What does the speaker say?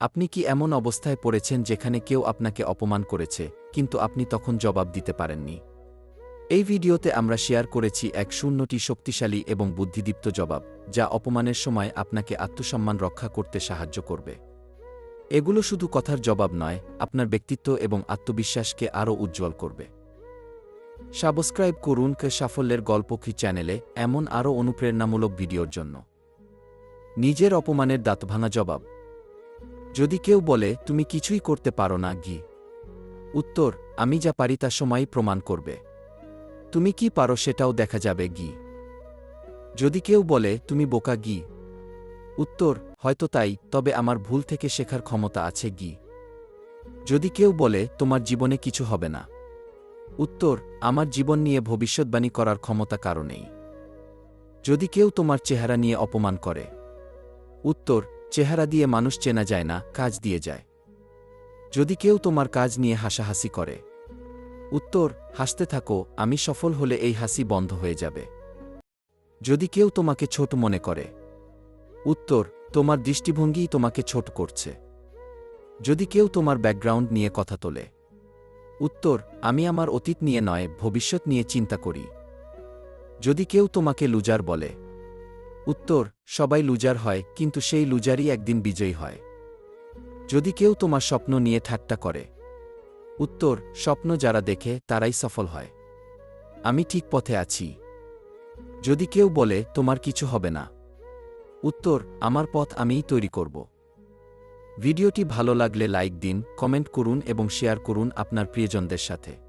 আপনি কি এমন অবস্থায় পড়েছেন যেখানে কেউ আপনাকে অপমান করেছে, কিন্তু আপনি তখন জবাব দিতে পারেননি? এই ভিডিওতে আমরা শেয়ার করেছি এক শূন্যটি শক্তিশালী এবং বুদ্ধিদীপ্ত জবাব, যা অপমানের সময় আপনাকে আত্মসম্মান রক্ষা করতে সাহায্য করবে। এগুলো শুধু কথার জবাব নয়, আপনার ব্যক্তিত্ব এবং আত্মবিশ্বাসকে আরও উজ্জ্বল করবে। সাবস্ক্রাইব করুন কে সাফল্যের গল্প কি চ্যানেলে, এমন আরও অনুপ্রেরণামূলক ভিডিওর জন্য। নিজের অপমানের দাঁতভাঙা জবাব। যদি কেউ বলে, তুমি কিছুই করতে পারো না, গি। উত্তর, আমি যা পারি তা সময়ই প্রমাণ করবে। তুমি কি পারো সেটাও দেখা যাবে, গি। যদি কেউ বলে, তুমি বোকা, গি। উত্তর, হয়তো তাই, তবে আমার ভুল থেকে শেখার ক্ষমতা আছে, গি। যদি কেউ বলে, তোমার জীবনে কিছু হবে না। উত্তর, আমার জীবন নিয়ে ভবিষ্যৎবাণী করার ক্ষমতা কারণেই যদি কেউ তোমার চেহারা নিয়ে অপমান করে? উত্তর চেহারা দিয়ে মানুষ চেনা যায় না, কাজ দিয়ে যায়। যদি কেউ তোমার কাজ নিয়ে হাসাহাসি করে, উত্তর, হাসতে থাকো, আমি সফল হলে এই হাসি বন্ধ হয়ে যাবে। যদি কেউ তোমাকে ছোট মনে করে, উত্তর, তোমার দৃষ্টিভঙ্গিই তোমাকে ছোট করছে। যদি কেউ তোমার ব্যাকগ্রাউন্ড নিয়ে কথা তোলে, উত্তর, আমি আমার অতীত নিয়ে নয়, ভবিষ্যৎ নিয়ে চিন্তা করি। যদি কেউ তোমাকে লুজার বলে উত্তর, সবাই লুজার হয়, কিন্তু সেই লুজারই একদিন বিজয়ী হয়। যদি কেউ তোমার স্বপ্ন নিয়ে ঠাট্টা করে। উত্তর, স্বপ্ন যারা দেখে, তারাই সফল হয়। আমি ঠিক পথে আছি। যদি কেউ বলে, তোমার কিছু হবে না। উত্তর, আমার পথ আমিই তৈরি করব। ভিডিওটি ভালো লাগলে লাইক দিন, কমেন্ট করুন এবং শেয়ার করুন আপনার প্রিয়জনদের সাথে।